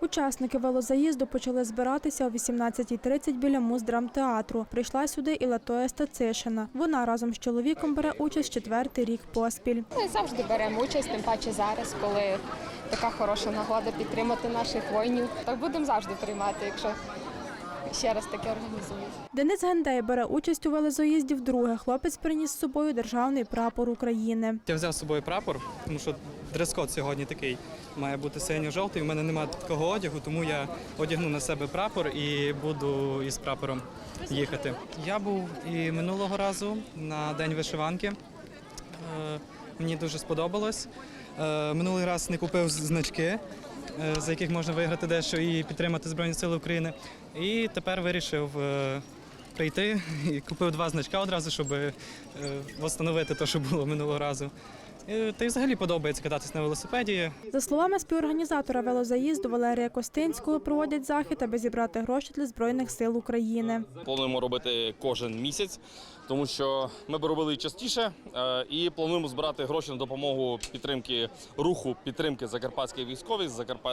Учасники велозаїзду почали збиратися о 18.30 біля муздрамтеатру. Прийшла сюди і Латоя Стацишина. Вона разом з чоловіком бере участь четвертий рік поспіль. Ми завжди беремо участь, тим паче зараз, коли така хороша нагода підтримати наших воїнів. Так будемо завжди приймати, якщо ще раз таке організують. Денис Гендей бере участь у велозаїзді вдруге. Хлопець приніс з собою державний прапор України. Я взяв з собою прапор, тому що дрес-код сьогодні такий має бути синьо-жовтий. У мене немає такого одягу, тому я одягну на себе прапор і буду із прапором їхати. Я був і минулого разу на день вишиванки. Е, Мені дуже сподобалось. Е, Минулий раз не купив значки, за яких можна виграти дещо і підтримати Збройні Сили України. І тепер вирішив е, прийти і купив два значка одразу, щоб е, встановити те, що було минулого разу. Е, Та й взагалі подобається кататись на велосипеді. За словами співорганізатора велозаїзду Валерія Костинського, проводять захід, аби зібрати гроші для збройних сил України. Плануємо робити кожен місяць, тому що ми б робили частіше е, і плануємо збирати гроші на допомогу підтримки руху підтримки закарпатських військових з Закарпа...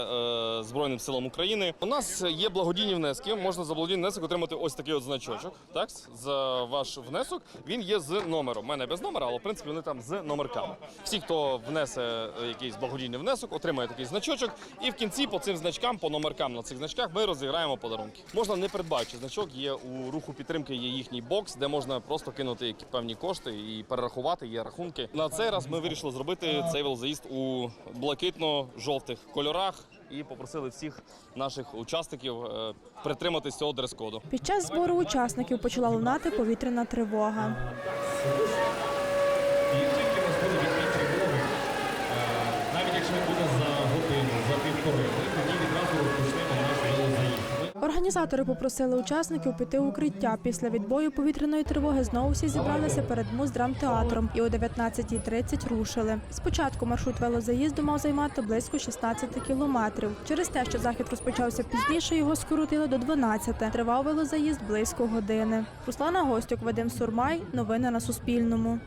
е, Збройним силам України. У нас є благодійні внески. Можна за благодійний внесок отримати ось такий от значочок. Так, за ваш внесок він є з номером. У мене без номера, але в принципі вони там з номерками. Всі, хто внесе е, якийсь благодійний внесок, отримає такий значочок. І в кінці по цим значкам, по номеркам на цих значках, ми розіграємо подарунки. Можна не придбати значок. Є у руху підтримки. Є їхній бокс, де можна просто кинути певні кошти і перерахувати. Є рахунки. На цей раз ми вирішили зробити цей велозаїзд у блакитно-жовтих кольорах. І попросили всіх наших учасників е, притриматись цього дрес-коду. Під час збору учасників почала лунати повітряна тривога. Е, він буде за годину, за півтори, тоді відразу розпочнемо наш велозаїзд. Організатори попросили учасників піти у укриття. Після відбою повітряної тривоги знову всі зібралися перед муздрамтеатром і о 19.30 рушили. Спочатку маршрут велозаїзду мав займати близько 16 кілометрів. Через те, що захід розпочався пізніше, його скоротили до 12. Тривав велозаїзд близько години. Руслана Гостюк, Вадим Сурмай. Новини на Суспільному.